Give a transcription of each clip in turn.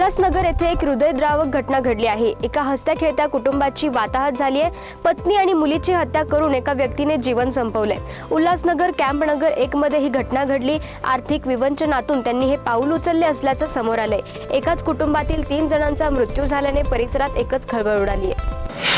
उल्हासनगर येथे एक हृदयद्रावक घटना घडली आहे. एका हसत्या खेळत्या कुटुंबाची वाताहत झाली आहे पत्नी आणि मुलीची हत्या करून एका व्यक्तीने जीवन संपवले उल्हासनगर कॅम्पनगर एक मध्ये ही घटना घडली. आर्थिक विवंचनातून त्यांनी हे पाऊल उचलले असल्याचं समोर आलंय. एकाच कुटुंबातील तीन जणांचा मृत्यू झाल्याने परिसरात एकच खळबळ उडाली आहे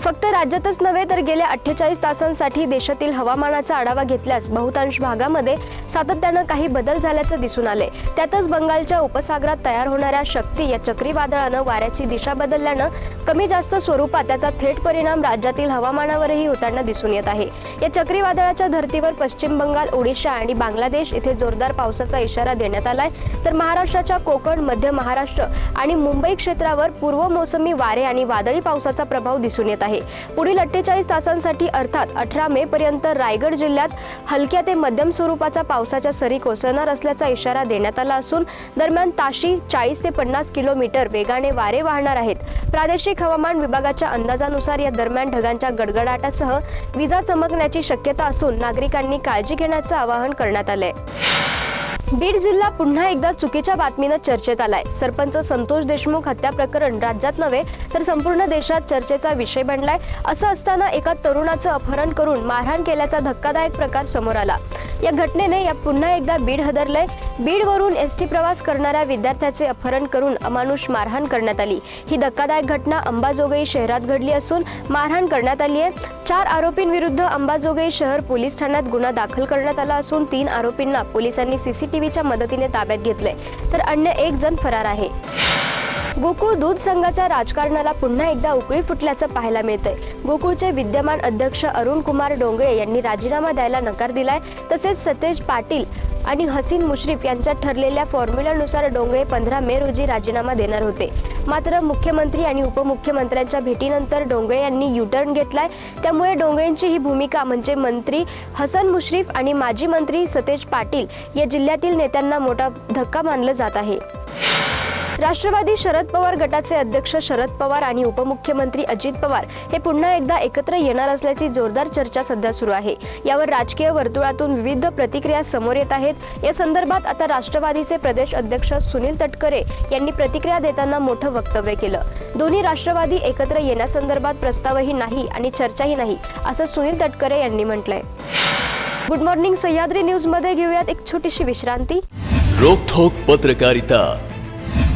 फक्त राज्यातच नव्हे तर गेल्या अठ्ठेचाळीस तासांसाठी देशातील हवामानाचा आढावा घेतल्यास बहुतांश भागामध्ये सातत्यानं काही बदल झाल्याचं दिसून आले. त्यातच बंगालच्या उपसागरात तयार होणाऱ्या शक्ती या चक्रीवादळानं वाऱ्याची दिशा बदलल्यानं कमी जास्त स्वरूपात त्याचा थेट परिणाम राज्यातील हवामानावरही होताना दिसून येत आहे. या चक्रीवादळाच्या धर्तीवर पश्चिम बंगाल ओडिशा आणि बांगलादेश इथे जोरदार पावसाचा इशारा देण्यात आलाय. तर महाराष्ट्राच्या कोकण मध्य महाराष्ट्र आणि मुंबई क्षेत्रावर पूर्व मोसमी वारे आणि वादळी पावसाचा प्रभाव दिसून येत आहे. पुढील अठ्ठेचाळीस तासांसाठी अर्थात अठरा मे पर्यंत रायगड जिल्ह्यात हलक्या ते मध्यम स्वरूपाचा पावसाच्या सरी कोसळणार असल्याचा इशारा देण्यात आला असून दरम्यान ताशी चाळीस ते पन्नास किलोमीटर वेगाने वारे वाहणार आहेत. प्रादेशिक हवामान विभागाच्या अंदाजानुसार या दरम्यान ढगांच्या गडगडाटासह विजा चमकण्याची शक्यता असून नागरिकांनी काळजी घेण्याचं आवाहन करण्यात आलंय. बीड जिल्हा पुन्हा एकदा चुकीच्या बातमीनं चर्चेत आलाय. सरपंच संतोष देशमुख हत्या प्रकरण राज्यात नव्हे तर संपूर्ण देशात चर्चेचा विषय बनलाय असं असताना एका तरुणाचं अपहरण करून मारहाण केल्याचा धक्कादायक प्रकार समोर आला. या घटनेने या पुन्हा एकदा बीड हदरलंय. बीडवरून एस टी प्रवास करणाऱ्या विद्यार्थ्याचे अपहरण करून अमानुष मारहाण करण्यात आली. ही धक्कादायक घटना अंबाजोगाई शहरात घडली असून मारहाण करण्यात आली आहे. चार आरोपींविरुद्ध अंबाजोगाई शहर पोलीस ठाण्यात गुन्हा दाखल करण्यात आला असून तीन आरोपींना पोलिसांनी सीसीटीव्हीच्या मदतीने ताब्यात घेतले. तर अन्य एक जण फरार आहे. गोकुळ दूध संघाच्या राजकारणाला पुन्हा एकदा उकळी फुटल्याचं पाहायला मिळतंय. गोकुळचे विद्यमान अध्यक्ष अरुण कुमार डोंगळे यांनी राजीनामा द्यायला नकार दिलाय. तसेच सतेज पाटील आणि हसीन मुश्रीफ यांच्या ठरलेल्या फॉर्म्युल्यानुसार डोंगळे पंधरा मे रोजी राजीनामा देणार होते. मात्र मुख्यमंत्री आणि उपमुख्यमंत्र्यांच्या भेटीनंतर डोंगळे यांनी युटर्न घेतलाय. त्यामुळे डोंगळेंची ही भूमिका म्हणजे मंत्री हसन मुश्रीफ आणि माजी मंत्री सतेज पाटील या जिल्ह्यातील नेत्यांना मोठा धक्का मानलं जात आहे. राष्ट्रवादी शरद पवार गटाचे अध्यक्ष शरद पवार आणि उपमुख्यमंत्री अजित पवार हे पुन्हा एकदा एकत्र येणार असल्याची जोरदार चर्चा सध्या सुरू आहे. यावर राजकीय वर्तुळातून विविध प्रतिक्रिया समोर येत आहेत. या संदर्भात आता राष्ट्रवादीचे प्रदेश अध्यक्ष सुनील तटकरे यांनी प्रतिक्रिया देताना मोठं वक्तव्य केलं. दोन्ही राष्ट्रवादी एकत्र येण्यासंदर्भात प्रस्तावही नाही आणि चर्चाही नाही असं सुनील तटकरे यांनी म्हटलंय. गुड मॉर्निंग सह्याद्री न्यूजमध्ये घेऊयात एक छोटीशी विश्रांती. रोखोक पत्रकारिता.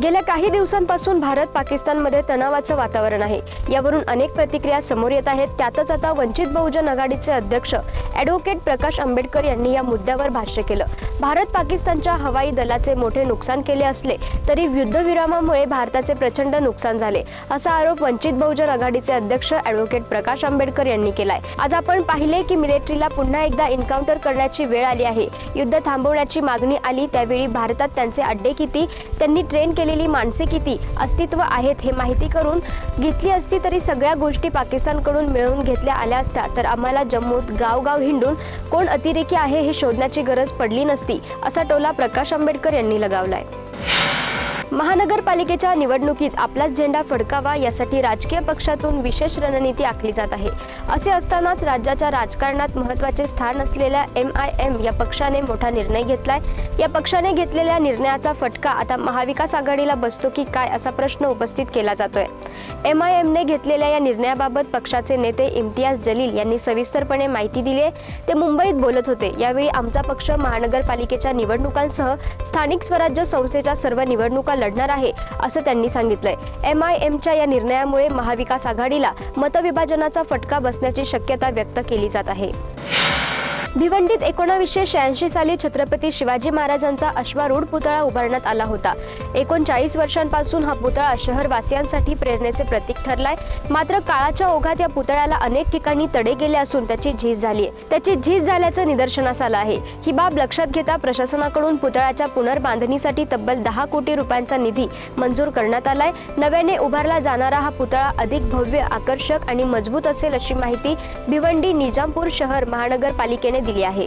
गेल्या काही दिवसांपासून भारत पाकिस्तानमध्ये तणावाचं वातावरण आहे. यावरून अनेक प्रतिक्रिया समोर येत आहेत. त्यातच आता वंचित बहुजन आघाडीचे अध्यक्ष ॲडव्होकेट प्रकाश आंबेडकर यांनी या मुद्द्यावर भाष्य केलं. भारत पाकिस्तानच्या हवाई दलाचे मोठे नुकसान केले असले तरी युद्धविरामामुळे भारताचे प्रचंड नुकसान झाले असा आरोप वंचित बहुजन आघाडीचे अध्यक्ष ॲडव्होकेट प्रकाश आंबेडकर यांनी केलाय. आज आपण पाहिले की मिलिटरीला पुन्हा एकदा एन्काउंटर करण्याची वेळ आली आहे. युद्ध थांबवण्याची मागणी आली त्यावेळी भारतात त्यांचे अड्डे किती त्यांनी ट्रेन केलेली माणसे किती अस्तित्व आहेत हे माहिती करून घेतली असती तरी सगळ्या गोष्टी पाकिस्तानकडून मिळवून घेतल्या आल्या असत्या. तर आम्हाला जम्मूत गावगाव हिंडून कोण अतिरेकी आहे हे शोधण्याची गरज पडली नसती असा टोला प्रकाश आंबेडकर यांनी लगावलाय. महानगरपालिकेच्या निवडणुकीत आपलाच झेंडा फडकावा यासाठी राजकीय पक्षातून विशेष रणनीती आखली जात आहे. असे असतानाच राज्याच्या राजकारणात महत्त्वाचे स्थान असलेल्या एम आय एम या पक्षाने मोठा निर्णय घेतलाय. या पक्षाने घेतलेल्या निर्णयाचा फटका आता महाविकास आघाडीला बसतो की काय असा प्रश्न उपस्थित केला जातोय. एम आय एमने घेतलेल्या या निर्णयाबाबत पक्षाचे नेते इम्तियाज जलील यांनी सविस्तरपणे माहिती दिली आहे. ते मुंबईत बोलत होते. यावेळी आमचा पक्ष महानगरपालिकेच्या निवडणुकांसह स्थानिक स्वराज्य संस्थेच्या सर्व निवडणुका लढणार आहे असं त्यांनी सांगितलंय. एम आय एमच्या या निर्णयामुळे महाविकास आघाडीला मतविभाजनाचा फटका बसण्याची शक्यता व्यक्त केली जात आहे. भिवंडीत एकोणावीसशे शहाऐंशी साली छत्रपती शिवाजी महाराजांचा अश्वारूढ पुतळा उभारण्यात आला होता. एकोणचाळीस वर्षांपासून हा पुतळा शहरवासियांसाठी प्रेरणेचे प्रतीक ठरलाय. मात्र काळाच्या ओघात या पुतळ्याला अनेक ठिकाणी तडे गेले असून त्याची झीज झाली आहे त्याची झीज झाल्याचं निदर्शनास आलं आहे. ही बाब लक्षात घेता प्रशासनाकडून पुतळ्याच्या पुनर्बांधणीसाठी तब्बल दहा कोटी रुपयांचा निधी मंजूर करण्यात आलाय. नव्याने उभारला जाणारा हा पुतळा अधिक भव्य आकर्षक आणि मजबूत असेल अशी माहिती भिवंडी निजामपूर शहर महानगरपालिकेने दिली आहे.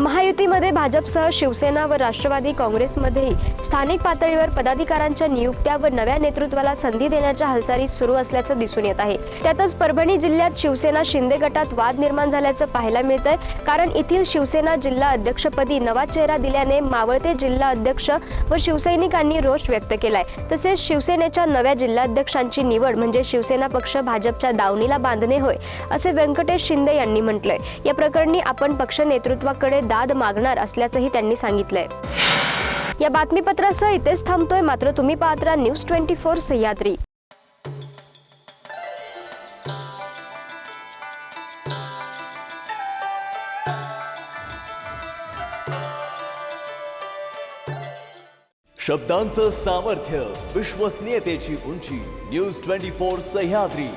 महायुतीमध्ये भाजपसह शिवसेना व राष्ट्रवादी काँग्रेसमध्येही स्थानिक पातळीवर पदाधिकाऱ्यांच्या नियुक्त्या व नव्या नेतृत्वाला संधी देण्याच्या हालचाली सुरू असल्याचं दिसून येत आहे. त्यातच परभणी जिल्ह्यात शिवसेना शिंदे गटात वाद निर्माण झाल्याचं पाहायला मिळतंय. कारण येथील शिवसेना जिल्हा अध्यक्षपदी नवा चेहरा दिल्याने मावळते जिल्हा अध्यक्ष व शिवसैनिकांनी रोष व्यक्त केलाय. तसेच शिवसेनेच्या नव्या जिल्हाध्यक्षांची निवड म्हणजे शिवसेना पक्ष भाजपच्या दावणीला बांधणे होय असे व्यंकटेश शिंदे यांनी म्हटलंय. या प्रकरणी आपण पक्ष नेतृत्वाकडे दाद मागणार असल्याचंही त्यांनी सांगितलंय. या बातमीपत्रासह इथेच थांबतोय. मात्र तुम्ही पाहत राहा न्यूज ट्वेंटी फोर सह्याद्री. शब्दांचं सामर्थ्य विश्वसनीयतेची उंची न्यूज ट्वेंटी फोर सह्याद्री.